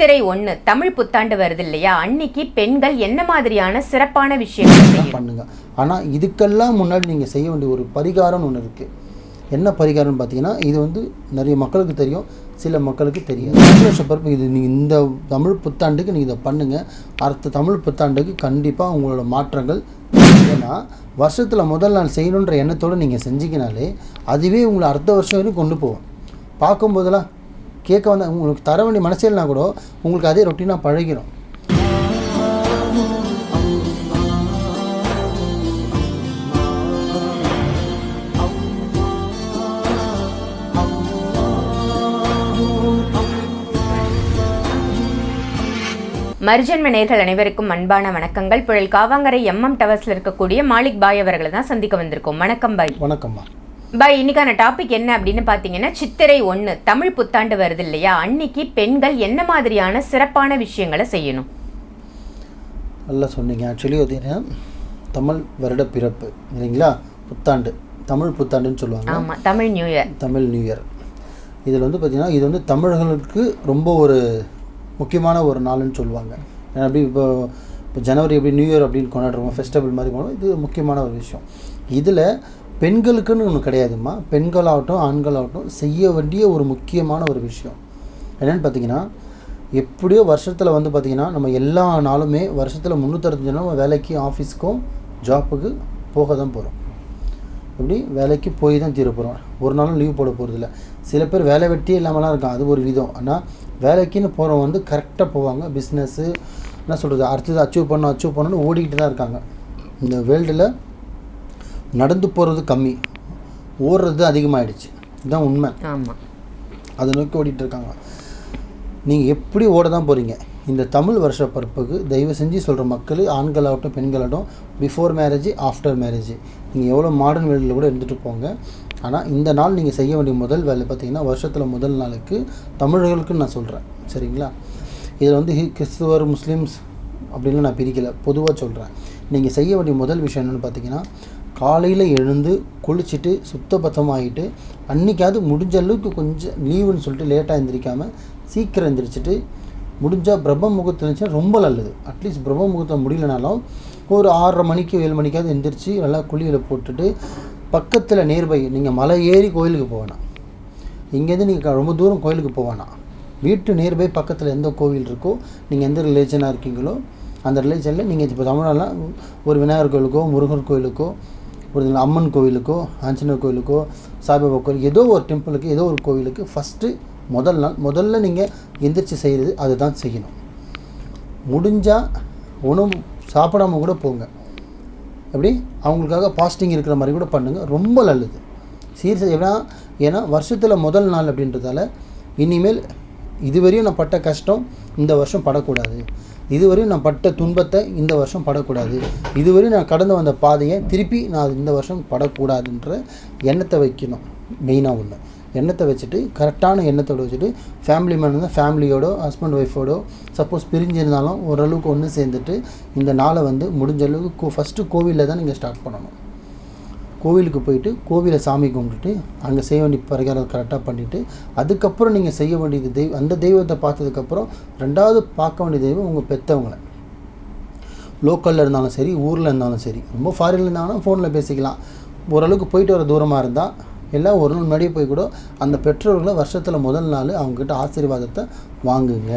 சித்திரை ஒன்று தமிழ் புத்தாண்டு வருது இல்லையா? அன்னைக்கு பெண்கள் என்ன மாதிரியான சிறப்பான விஷயங்கள் பண்ணுங்க. ஆனால் இதுக்கெல்லாம் முன்னாடி நீங்கள் செய்ய வேண்டிய ஒரு பரிகாரம்னு ஒன்று இருக்குது என்ன பரிகாரம்னு பார்த்தீங்கன்னா இது வந்து நிறைய மக்களுக்கு தெரியும் சில மக்களுக்கு தெரியும் வருஷ பிறப்பு இது நீங்கள் இந்த தமிழ் புத்தாண்டுக்கு நீங்கள் இதை பண்ணுங்கள் அடுத்த தமிழ் புத்தாண்டுக்கு கண்டிப்பாக உங்களோட மாற்றங்கள் ஏன்னா வருஷத்தில் முதல் நாள் செய்யணுன்ற எண்ணத்தோடு நீங்கள் செஞ்சீங்கனாலே அதுவே உங்களை அடுத்த வருஷம் வரைக்கும் கொண்டு போகும். பார்க்கும்போதெல்லாம் கேட்க வந்த உங்களுக்கு தர வேண்டிய மனசில்னா கூட உங்களுக்கு அதே ரொட்டீனாக பழகிடும் மர்ஜன்ம நேர்கள் அனைவருக்கும் அன்பான வணக்கங்கள். புழல் காவாங்கரை எம்எம் டவர்ஸ்ல இருக்கக்கூடிய மாலிக் பாய் அவர்களை தான் சந்திக்க வந்திருக்கோம். வணக்கம் பாய். வணக்கம்மா பாய் இன்னைக்கான டாபிக் என்ன அப்படின்னு பார்த்தீங்கன்னா சித்திரை ஒன்று தமிழ் புத்தாண்டு வருது இல்லையா? அன்னைக்கு பெண்கள் என்ன மாதிரியான சிறப்பான விஷயங்களை செய்யணும்? நல்லா சொன்னீங்க. ஆக்சுவலி என்ன தமிழ் வருட பிறப்பு இல்லைங்களா? புத்தாண்டு. தமிழ் புத்தாண்டுன்னு சொல்லுவாங்க. ஆமா Tamil new year Tamil new year இதில் வந்து பார்த்திங்கன்னா இது வந்து தமிழர்களுக்கு ரொம்ப ஒரு முக்கியமான ஒரு நாள்னு சொல்லுவாங்க. ஏன்னா அப்படி இப்போ இப்போ ஜனவரி எப்படி நியூ இயர் அப்படின்னு கொண்டாடுறோம் ஃபெஸ்டிவல் மாதிரி கொண்டாடுறோம் இது முக்கியமான ஒரு விஷயம். இதில் பெண்களுக்குன்னு ஒன்று கிடையாதும்மா. பெண்களாகட்டும் ஆண்களாகட்டும் செய்ய வேண்டிய ஒரு முக்கியமான ஒரு விஷயம். என்னென்னு பார்த்தீங்கன்னா எப்படியோ வருஷத்தில் வந்து பார்த்திங்கன்னா நம்ம எல்லா நாளுமே வருஷத்தில் முந்நூற்றஞ்சு நாள் வேலைக்கு ஆஃபீஸ்க்கும் ஜாப்புக்கு போக தான் போகிறோம் எப்படி? வேலைக்கு போய் தான் தீர போகிறோம் ஒரு நாளும் லீவ் போட போகிறதில்ல சில பேர் வேலை வெட்டி இல்லாமலாம் இருக்கான் அது ஒரு விதம். ஆனால் வேலைக்குன்னு போகிறவங்க வந்து கரெக்டாக போவாங்க. பிஸ்னஸ்ஸு என்ன சொல்கிறது அடுத்தது அச்சீவ் பண்ணணும் அச்சீவ் பண்ணணும்னு ஓடிக்கிட்டு தான் இருக்காங்க. இந்த வேர்ல்டில் நடந்து போகிறது கம்மி. ஓடுறது அதிகமாகிடுச்சு இதுதான் உண்மை. ஆமா. அதை நோக்கி ஓடிட்டு இருக்காங்க. நீங்கள் எப்படி ஓட தான் போகிறீங்க இந்த தமிழ் வருஷ பிறப்புக்கு தயவு செஞ்சு சொல்கிற மக்கள் ஆண்களாகட்டும் பெண்களாகட்டும் பிஃபோர் மேரேஜ் ஆஃப்டர் மேரேஜ் நீங்கள் எவ்வளோ மாடர்ன் வேலையில் கூட இருந்துட்டு போங்க. ஆனால் இந்த நாள் நீங்கள் செய்ய வேண்டிய முதல் வேலை பார்த்தீங்கன்னா வருஷத்தில் முதல் நாளுக்கு தமிழர்களுக்கு நான் சொல்கிறேன் சரிங்களா? இதில் வந்து கிறிஸ்துவர் முஸ்லீம்ஸ் அப்படின்னு நான் பிரிக்கலை. பொதுவாக சொல்கிறேன் நீங்கள் செய்ய வேண்டிய முதல் விஷயம் என்னென்னு பார்த்தீங்கன்னா காலையில் எழுந்து குளிச்சுட்டு சுத்தபத்தமாகிட்டு அன்றைக்காவது முடிஞ்ச அளவுக்கு கொஞ்சம் லீவுன்னு சொல்லிட்டு லேட்டாக எந்திரிக்காமல் சீக்கிரம் எந்திரிச்சிட்டு முடிஞ்சால் பிரம்ம முகூர்த்தம் இருந்துச்சுன்னா ரொம்ப நல்லது. அட்லீஸ்ட் பிரம்ம முகூர்த்தம் முடியலனாலும் ஒரு ஆறரை மணிக்கு ஏழு மணிக்காவது எந்திரிச்சு நல்லா குளியில் போட்டுட்டு பக்கத்தில் நியர்பை நீங்கள் மலை ஏறி கோயிலுக்கு போவேணாம் இங்கேருந்து நீங்கள் ரொம்ப தூரம் கோயிலுக்கு போவேணாம் வீட்டு நியர்பை பக்கத்தில் எந்த கோவில் இருக்கோ நீங்கள் எந்த ரிலேஷனாக இருக்கீங்களோ அந்த ரிலேஷனில் நீங்கள் இப்போ தமிழ்நாடுலாம் ஒரு விநாயகர் கோயிலுக்கோ முருகர் கோயிலுக்கோ ஒரு அம்மன் கோவிலுக்கோ ஆஞ்சநேயர் கோயிலுக்கோ சாய்பாபா கோயில் ஏதோ ஒரு டெம்பிளுக்கு ஏதோ ஒரு கோவிலுக்கு ஃபஸ்ட்டு முதல் நாள் முதல்ல நீங்கள் எந்திரிச்சு செய்கிறது அதுதான் செய்யணும். முடிஞ்சால் உணவு சாப்பிடாம கூட போங்க. எப்படி? அவங்களுக்காக பாஸ்டிங் இருக்கிற மாதிரி கூட பண்ணுங்கள் ரொம்ப நல்லது. சீர் ஏன்னா ஏன்னா வருஷத்தில் முதல் நாள் அப்படின்றதால இனிமேல் இதுவரையும் நான் பட்ட கஷ்டம் இந்த வருஷம் படக்கூடாது. இதுவரையும் நான் பட்ட துன்பத்தை இந்த வருஷம் படக்கூடாது. இதுவரையும் நான் கடந்து வந்த பாதையை திருப்பி நான் இந்த வருஷம் படக்கூடாதுன்ற எண்ணத்தை வைக்கணும். மெயினாக ஒன்று எண்ணத்தை வச்சுட்டு கரெக்டான எண்ணத்தோடு வச்சுட்டு ஃபேமிலி மேன் இருந்தால் ஃபேமிலியோட ஹஸ்பண்ட் ஒய்ஃபோட சப்போஸ் பிரிஞ்சிருந்தாலும் ஓரளவுக்கு ஒன்று சேர்ந்துட்டு இந்த நாளை வந்து முடிஞ்ச அளவுக்கு ஃபஸ்ட்டு கோவிலில் தான் நீங்கள் ஸ்டார்ட் பண்ணணும். கோவிலுக்கு போயிட்டு கோவிலை சாமி கும்பிட்டுட்டு அங்கே செய்ய வேண்டிய பரிகாரம் கரெக்டாக பண்ணிவிட்டு அதுக்கப்புறம் நீங்கள் செய்ய வேண்டியது தெய்வம் அந்த தெய்வத்தை பார்த்ததுக்கப்புறம் ரெண்டாவது பார்க்க வேண்டிய தெய்வம் உங்கள் பெற்றவங்களை லோக்கலில் இருந்தாலும் சரி ஊரில் இருந்தாலும் சரி ரொம்ப ஃபாரினில் இருந்தாங்கன்னா ஃபோனில் பேசிக்கலாம். ஓரளவுக்கு போயிட்டு வர தூரமாக இருந்தால் எல்லாம் ஒரு நாள் முன்னாடியே போய் கூட அந்த பெற்றோர்களை வருஷத்தில் முதல் நாள் அவங்கக்கிட்ட ஆசீர்வாதத்தை வாங்குங்க.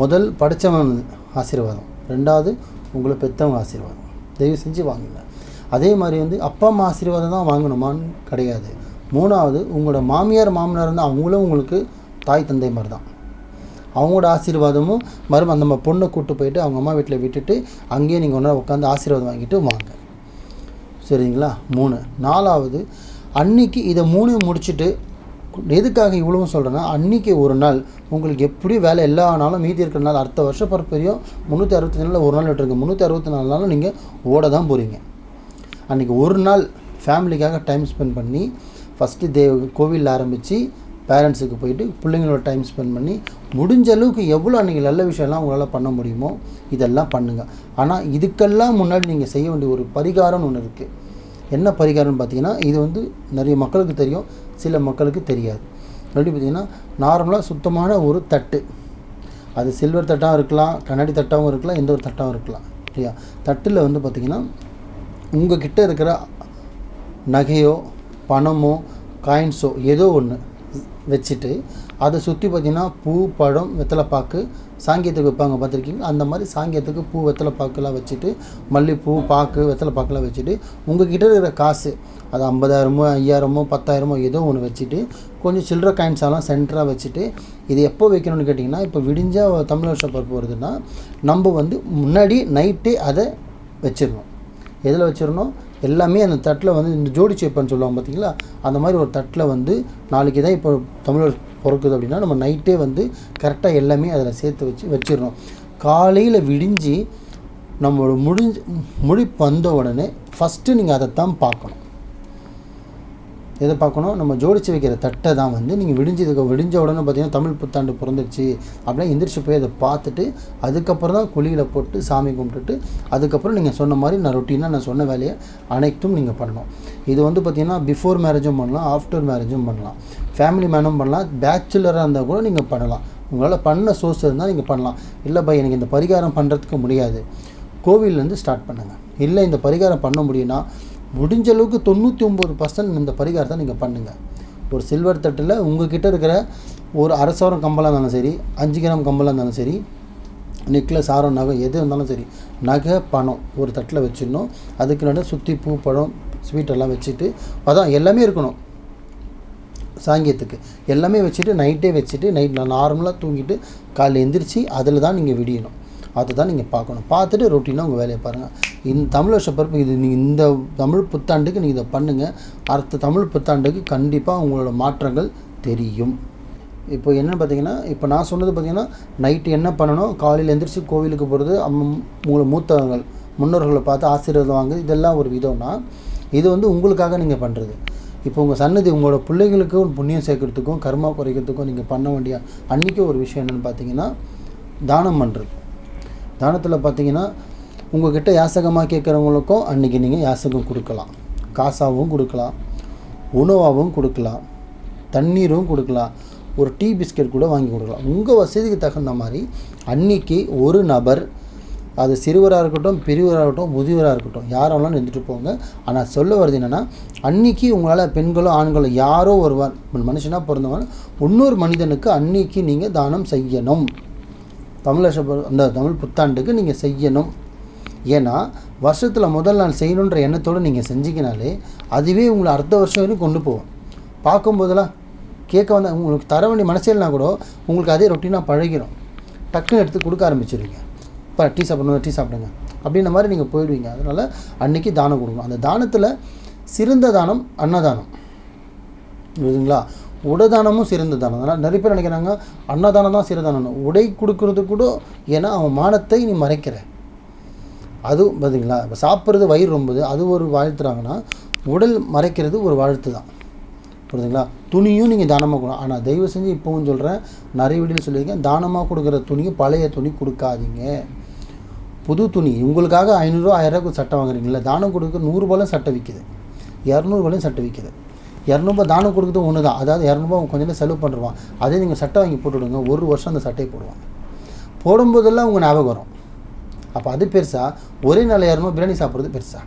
முதல் படித்தவன் ஆசீர்வாதம். ரெண்டாவது உங்களை பெற்றவங்க ஆசீர்வாதம். தயவு செஞ்சு வாங்குங்க. அதே மாதிரி வந்து அப்பா அம்மா ஆசீர்வாதம் தான் வாங்கணுமான்னு கிடையாது. மூணாவது உங்களோட மாமியார் மாமனார் இருந்தால் அவங்களும் உங்களுக்கு தாய் தந்தை மாதிரி தான். அவங்களோட ஆசீர்வாதமும் மறுபடியும் அந்த நம்ம பொண்ணை கூட்டு போயிட்டு அவங்க அம்மா வீட்டில் விட்டுட்டு அங்கேயே நீங்கள் ஒன்றா உட்காந்து ஆசீர்வாதம் வாங்கிட்டு வாங்க. சரிங்களா? மூணு. நாலாவது அன்னைக்கு இதை மூணையும் முடிச்சுட்டு எதுக்காக இவ்வளவும் சொல்கிறேன்னா அன்றைக்கி ஒரு நாள் உங்களுக்கு எப்படி வேலை எல்லா நாளும் மீதி இருக்கிற நாள் அடுத்த வருஷம் பரப்பரியும் முந்நூற்றி அறுபத்தஞ்சு நாளில் ஒரு நாள் விட்டுருங்க. முந்நூற்றி அறுபத்தி நாலு நாளும் நீங்கள் ஓட தான் போகிறீங்க அன்றைக்கி ஒரு நாள் ஃபேமிலிக்காக டைம் ஸ்பெண்ட் பண்ணி ஃபஸ்ட்டு தேவ கோவிலில் ஆரம்பித்து பேரண்ட்ஸுக்கு போயிட்டு பிள்ளைங்களோட டைம் ஸ்பெண்ட் பண்ணி முடிஞ்ச அளவுக்கு எவ்வளோ அன்றைக்கி நல்ல விஷயம்லாம் உங்களால் பண்ண முடியுமோ இதெல்லாம் பண்ணுங்கள் ஆனால் இதுக்கெல்லாம் முன்னாடி நீங்கள் செய்ய வேண்டிய ஒரு பரிகாரம்னு ஒன்று இருக்குது என்ன பரிகாரம்னு பார்த்தீங்கன்னா இது வந்து நிறைய மக்களுக்கு தெரியும் சில மக்களுக்கு தெரியாது. எப்படி பார்த்தீங்கன்னா நார்மலாக சுத்தமான ஒரு தட்டு. அது சில்வர் தட்டாகவும் இருக்கலாம் கண்ணாடி தட்டாகவும் இருக்கலாம் எந்த ஒரு தட்டாகவும் இருக்கலாம் இல்லையா? தட்டில் வந்து பார்த்திங்கன்னா உங்கள் கிட்டே இருக்கிற நகையோ பணமோ காயின்ஸோ ஏதோ ஒன்று வச்சுட்டு அதை சுற்றி பார்த்தீங்கன்னா பூ பழம் வெத்தலைப்பாக்கு சாங்கியத்துக்கு வைப்பாங்க பார்த்துருக்கீங்க அந்த மாதிரி சாங்கியத்துக்கு பூ வெத்தலைப்பாக்குலாம் வச்சுட்டு மல்லிப்பூ பாக்கு வெத்தலைப்பாக்குலாம் வச்சுட்டு உங்கள் கிட்டே இருக்கிற காசு அது ஐம்பதாயிரமோ ஐயாயிரமோ பத்தாயிரமோ ஏதோ ஒன்று வச்சுட்டு கொஞ்சம் சில்லற காயின்ஸ் எல்லாம் சென்டராக வச்சுட்டு இது எப்போ வைக்கணும்னு கேட்டிங்கன்னா இப்போ விடிஞ்சால் தமிழ் வருஷம் பருப்பு வருதுன்னா நம்ம வந்து முன்னாடி நைட்டே அதை வச்சிடணும். எதில் வச்சிடணும் எல்லாமே அந்த தட்டில் வந்து இந்த ஜோடி சேப்பன்னு சொல்லுவாங்க பார்த்தீங்களா அந்த மாதிரி ஒரு தட்டில் வந்து நாளைக்கு தான் இப்போ தமிழர் பிறக்குது அப்படின்னா நம்ம நைட்டே வந்து கரெக்டாக எல்லாமே அதில் சேர்த்து வச்சு வச்சிடணும். காலையில் விடிஞ்சு நம்மளோட முடிஞ்சு முழிப்பு வந்த உடனே ஃபஸ்ட்டு நீங்கள் அதை தான் பார்க்கணும். எதை பார்க்கணும்? நம்ம ஜோடிச்சு வைக்கிற தட்டை தான் வந்து நீங்கள் விடிஞ்சதுக்கு விடிஞ்ச உடனே பார்த்தீங்கன்னா தமிழ் புத்தாண்டு பிறந்துருச்சு. அப்படின்னா எந்திரிச்சு போய் அதை பார்த்துட்டு அதுக்கப்புறம் தான் குழியில் போட்டு சாமி கும்பிட்டுட்டு அதுக்கப்புறம் நீங்கள் சொன்ன மாதிரி நான் ரொட்டீனாக நான் சொன்ன வேலையை அனைத்தும் நீங்கள் பண்ணணும். இது வந்து பார்த்தீங்கன்னா பிஃபோர் மேரேஜும் பண்ணலாம் ஆஃப்டர் மேரேஜும் பண்ணலாம். ஃபேமிலி மேனும் பண்ணலாம் பேச்சுலராக இருந்தால் கூட நீங்கள் பண்ணலாம். உங்களால் பண்ண சோர்ஸ் இருந்தால் நீங்கள் பண்ணலாம். இல்லை பை எனக்கு இந்த பரிகாரம் பண்ணுறதுக்கு முடியாது. கோவில்லேருந்து ஸ்டார்ட் பண்ணுங்கள் இல்லை இந்த பரிகாரம் பண்ண முடியும்னா முடிஞ்ச அளவுக்கு தொண்ணூற்றி ஒம்பது பர்சன்ட் இந்த பரிகாரத்தை நீங்கள் பண்ணுங்கள் ஒரு சில்வர் தட்டில் உங்ககிட்ட இருக்கிற ஒரு அரை சவரம் கம்பலாக இருந்தாலும் சரி அஞ்சு கிராம் கம்பலாக இருந்தாலும் சரி நெக்லஸ் ஆரம் நகை எது இருந்தாலும் சரி நகை பணம் ஒரு தட்டில் வச்சிடணும். அதுக்கு நடுவில் சுற்றி பூ பழம் ஸ்வீட் எல்லாம் வச்சுட்டு அதான் எல்லாமே இருக்கணும். சாங்கியத்துக்கு எல்லாமே வச்சுட்டு நைட்டே வச்சுட்டு நைட் நார்மலாக தூங்கிட்டு காலையில் எந்திரிச்சு அதில் தான் நீங்கள் விடியணும். அதை தான் நீங்கள் பார்க்கணும். பார்த்துட்டு ரொட்டீனாக உங்கள் வேலையை பாருங்கள் இந்த தமிழ் வருஷ பிறப்பு இது நீங்கள் இந்த தமிழ் புத்தாண்டுக்கு நீங்கள் இதை பண்ணுங்கள் அடுத்த தமிழ் புத்தாண்டுக்கு கண்டிப்பாக உங்களோட மாற்றங்கள் தெரியும். இப்போ என்னென்னு பார்த்தீங்கன்னா இப்போ நான் சொன்னது பார்த்தீங்கன்னா நைட்டு என்ன பண்ணணும்? காலையில் எந்திரிச்சு கோவிலுக்கு போகிறது அம் உங்களை மூத்தவங்கள் முன்னோர்களை பார்த்து ஆசீர்வாதம் வாங்குது இதெல்லாம் ஒரு விதம்னா இது வந்து உங்களுக்காக நீங்கள் பண்ணுறது இப்போ உங்கள் சன்னதி உங்களோட பிள்ளைகளுக்கும் புண்ணியம் சேர்க்கறதுக்கும் கர்மா குறைக்கிறதுக்கும் நீங்கள் பண்ண வேண்டிய அன்றைக்கி ஒரு விஷயம் என்னென்னு பார்த்தீங்கன்னா தானம் பண்ணுறது தானத்தில் பார்த்தீங்கன்னா உங்கள்கிட்ட யாசகமாக கேட்குறவங்களுக்கும் அன்றைக்கி நீங்கள் யாசகம் கொடுக்கலாம். காசாகவும் கொடுக்கலாம் உணவாகவும் கொடுக்கலாம் தண்ணீரும் கொடுக்கலாம் ஒரு டீ பிஸ்கட் கூட வாங்கி கொடுக்கலாம். உங்கள் வசதிக்கு தகுந்த மாதிரி அன்னைக்கு ஒரு நபர் அது சிறுவராக இருக்கட்டும் பெரியவராக இருக்கட்டும் முதியவராக இருக்கட்டும் யாரெல்லாம் நின்றுட்டு போங்க. ஆனால் சொல்ல வருது என்னென்னா அன்னைக்கு உங்களால் பெண்களோ ஆண்களோ யாரோ ஒருவர் மனுஷனாக பிறந்தவன் இன்னொரு மனிதனுக்கு அன்னைக்கு நீங்கள் தானம் செய்யணும். தமிழ் அந்த தமிழ் புத்தாண்டுக்கு நீங்கள் செய்யணும். ஏன்னா வருஷத்தில் முதல் நாள் செய்யணுன்ற எண்ணத்தோடு நீங்கள் செஞ்சிக்கினாலே அதுவே உங்களை அடுத்த வருஷம் வரைக்கும் கொண்டு போகும். பார்க்கும்போதெல்லாம் கேட்க வந்த உங்களுக்கு தர வேண்டிய மனசில்னா கூட உங்களுக்கு அதே ரொட்டீனாக பழகிடும் டக்குன்னு எடுத்து கொடுக்க ஆரம்பிச்சிருவீங்க. இப்போ டீ சாப்பிடணும் டீ சாப்பிடுங்க. அப்படின்ற மாதிரி நீங்கள் போயிடுவீங்க. அதனால் அன்னைக்கு தானம் கொடுக்கணும். அந்த தானத்தில் சிறந்த தானம் அன்னதானம். புரியுதுங்களா? உடதானமும் சிறந்த தானம் அதனால் நிறைய பேர் நினைக்கிறாங்க அன்னதானம் தான் சிறந்தானம் உடை கொடுக்கறது கூட ஏன்னா அவன் மானத்தை நீ மறைக்கிற. அதுவும் பார்த்தீங்களா இப்போ சாப்பிட்றது வயிறு ரொம்பது அது ஒரு வாழ்த்துறாங்கன்னா உடல் மறைக்கிறது ஒரு வாழ்த்து தான். புரியுதுங்களா? துணியும் நீங்கள் தானமாக கொடுக்கலாம் ஆனால் தயவு செஞ்சு இப்போவும் சொல்கிறேன் நிறைய வீடியோ சொல்லியிருக்கேன் தானமாக கொடுக்குற துணியும் பழைய துணி கொடுக்காதீங்க. புது துணி உங்களுக்காக ஐநூறுரூவா ஆயிரரூவா சட்டை வாங்குறீங்களா தானம் கொடுக்க நூறுரூபாலும் சட்டை விற்கிது இரநூறுபாலையும் சட்டை விற்கிது இரநூறுபா தானம் கொடுக்குறது ஒன்று தான் அதாவது இரநூறுபா கொஞ்சம் நேரம் செலவு பண்ணுறான் அதே நீங்கள் சட்டை வாங்கி போட்டுவிடுங்க ஒரு வருஷம் அந்த சட்டையை போடுவாங்க போடும்போதெல்லாம் உங்கள் ஞாபகம் வரும். அப்போ அது பெருசாக ஒரே நாள் இரநூறு பிரியாணி சாப்பிட்றது பெருசாக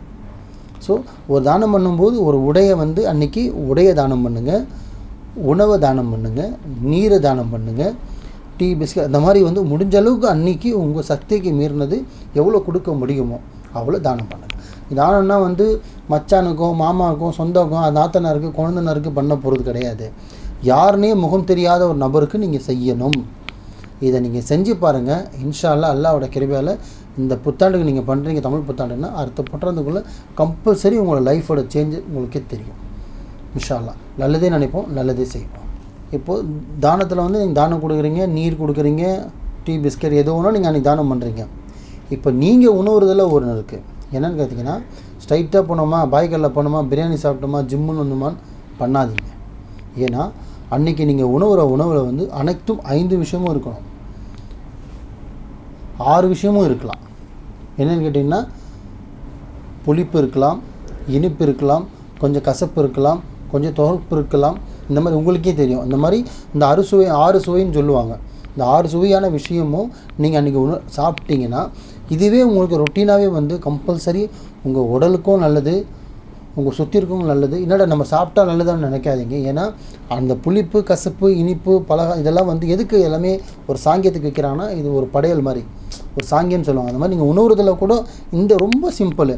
ஸோ ஒரு தானம் பண்ணும்போது ஒரு உடையை வந்து அன்றைக்கி உடையை தானம் பண்ணுங்கள் உணவை தானம் பண்ணுங்கள் நீரை தானம் பண்ணுங்கள் டீ பிஸ்கட் அந்த மாதிரி வந்து முடிஞ்ச அளவுக்கு அன்றைக்கி உங்கள் சக்திக்கு மீறினது எவ்வளோ கொடுக்க முடியுமோ அவ்வளோ தானம் பண்ணுங்கள் தானம்னா வந்து மச்சானுக்கும் மாமாவுக்கும் சொந்தக்கும் நாத்தனாருக்கு குழந்தனாருக்கு பண்ண போகிறது கிடையாது. யாருனே முகம் தெரியாத ஒரு நபருக்கு நீங்கள் செய்யணும். இதை நீங்கள் செஞ்சு பாருங்கள் இன்ஷா அல்லாவோட கிருபையால் இந்த புத்தாண்டுக்கு நீங்கள் பண்ணுறீங்க தமிழ் புத்தாண்டுன்னா அடுத்த புத்தாண்டுக்குள்ளே கம்பல்சரி உங்களோட லைஃபோட சேஞ்சு உங்களுக்கே தெரியும். இன்ஷால்லா. நல்லதே நினைப்போம் நல்லதே செய்வோம். இப்போது தானத்தில் வந்து நீங்கள் தானம் கொடுக்குறீங்க நீர் கொடுக்குறீங்க டீ பிஸ்கட் எது வேணால் நீங்கள் அன்றைக்கி தானம் பண்ணுறீங்க இப்போ நீங்கள் உணவுறதில் ஒன்று இருக்குது என்னென்னு கேட்டிங்கன்னா ஸ்ட்ரைட்டாக போனோமா பாய்கல்ல போனோமா பிரியாணி சாப்பிட்டோமா ஜிம்முன்னு வந்தோமான்னு பண்ணாதீங்க. ஏன்னா அன்னைக்கு நீங்கள் உணவுற உணவில் வந்து அனைத்தும் ஐந்து விஷயமும் இருக்கணும். ஆறு விஷயமும் இருக்கலாம். என்னென்னு கேட்டிங்கன்னா புளிப்பு இருக்கலாம் இனிப்பு இருக்கலாம் கொஞ்சம் கசப்பு இருக்கலாம் கொஞ்சம் தொகுப்பு இருக்கலாம். இந்த மாதிரி உங்களுக்கே தெரியும். இந்த மாதிரி இந்த அறுசுவை ஆறு சுவைன்னு சொல்லுவாங்க. இந்த ஆறு சுவையான விஷயமும் நீங்கள் அன்றைக்கி உண சாப்பிட்டீங்கன்னா இதுவே உங்களுக்கு ரொட்டீனாகவே வந்து கம்பல்சரி உங்கள் உடலுக்கும் நல்லது உங்கள் சுற்றி இருக்கவங்க நல்லது. என்னடா நம்ம சாப்பிட்டா நல்லதான்னு நினைக்காதீங்க. ஏன்னா அந்த புளிப்பு கசப்பு இனிப்பு பலகா இதெல்லாம் வந்து எதுக்கு எல்லாமே ஒரு சாங்கியத்துக்கு வைக்கிறாங்கன்னா இது ஒரு படையல் மாதிரி. ஒரு சாங்கியம்னு சொல்லுவாங்க. அந்த மாதிரி நீங்கள் உணவுறதில் கூட இந்த ரொம்ப சிம்பிள்.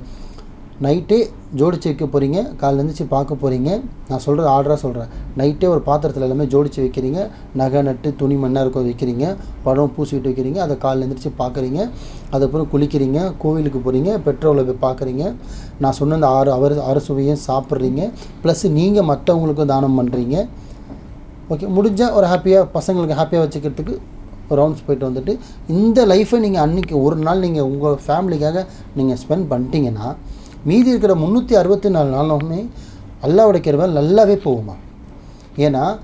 நைட்டே ஜோடிச்சு வைக்க போகிறீங்க காலையில் எழுந்திரிச்சு பார்க்க போகிறீங்க நான் சொல்கிறது ஆர்டராக சொல்கிறேன் நைட்டே ஒரு பாத்திரத்தில் எல்லாமே ஜோடிச்சு வைக்கிறீங்க. நகை நட்டு துணி மண்ணாக இருக்கும் வைக்கிறீங்க. படம் பூசிக்கிட்டு வைக்கிறீங்க. அதை காலையில் எழுந்திரிச்சு பார்க்குறீங்க. அதுக்கப்புறம் குளிக்கிறீங்க. கோவிலுக்கு போகிறீங்க பெட்ரோலை போய் பார்க்குறீங்க. நான் சொன்ன அந்த ஆறு அவர் அறுசுவையும் சாப்பிட்றீங்க. ப்ளஸ் நீங்கள் மற்றவங்களுக்கும் தானம் பண்ணுறீங்க ஓகே முடிஞ்சால் ஒரு ஹாப்பியாக பசங்களுக்கு ஹாப்பியாக வச்சுக்கிறதுக்கு ரவுண்ட்ஸ் போயிட்டு வந்துட்டு இந்த லைஃப்பை நீங்கள் அன்றைக்கி ஒரு நாள் நீங்கள் உங்கள் ஃபேமிலிக்காக நீங்கள் ஸ்பெண்ட் பண்ணிட்டீங்கன்னா மீதி இருக்கிற முந்நூற்றி அறுபத்தி நாலு நாளுமே அல்லாவோட கிருபை நல்லாவே போகுமா? ஏன்னா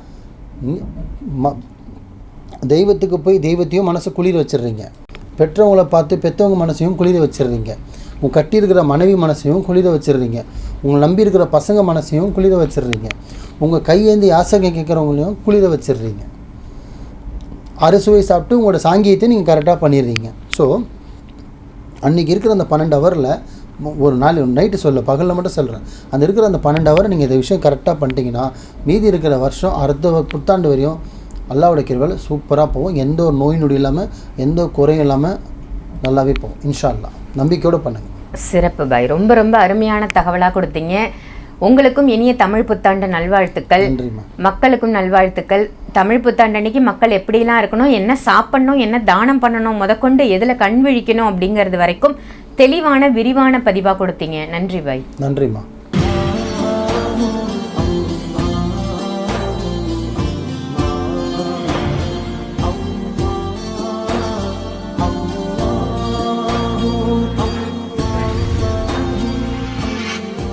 ம- தெய்வத்துக்கு போய் தெய்வத்தையும் மனசை குளிர வச்சிடுறீங்க. பெற்றவங்களை பார்த்து பெற்றவங்க மனசையும் குளிர வச்சிடுறீங்க. உங்கள் கட்டியிருக்கிற மனைவி மனசையும் குளிர வச்சிடுறீங்க. உங்களை நம்பி இருக்கிற பசங்க மனசையும் குளிர வச்சிடுறீங்க. உங்கள் கையேந்தி யாசகம் கேட்குறவங்களையும் குளிர வச்சிடுறீங்க. அறுசுவை சாப்பிட்டு உங்களோட சாங்கியத்தை நீங்கள் கரெக்டாக பண்ணிடுறீங்க. ஸோ அன்றைக்கி இருக்கிற அந்த பன்னெண்டு ஹவரில் ஒரு நாள் நைட்டு சொல்ல பகலில் மட்டும் சொல்கிறேன் அந்த இருக்கிற அந்த பன்னெண்டு ஹவர் நீங்கள் இந்த விஷயம் கரெக்டாக பண்ணிட்டீங்கன்னா மீதி இருக்கிற வருஷம் அடுத்த புத்தாண்டு வரையும் அல்லாவோட கிருபையில் சூப்பராக போகும். எந்த ஒரு நோய் நொடி இல்லாமல் எந்த ஒரு குறையும் இல்லாமல் நல்லாவே போகும். இன்ஷா அல்லாஹ் நம்பிக்கையோடு பண்ணுங்கள் சிறப்பு பாய். ரொம்ப ரொம்ப அருமையான தகவலாக கொடுத்தீங்க. உங்களுக்கும் இனிய தமிழ் புத்தாண்டு நல்வாழ்த்துக்கள். மக்களுக்கும் நல்வாழ்த்துக்கள். தமிழ் புத்தாண்டு அன்னைக்கு மக்கள் எப்படிலாம் இருக்கணும் என்ன சாப்பிடணும் என்ன தானம் பண்ணணும் முதற்கொண்டு எதில் கண் விழிக்கணும் அப்படிங்கிறது வரைக்கும் தெளிவான விரிவான பதிவாக கொடுத்தீங்க. நன்றி பாய். நன்றிம்மா.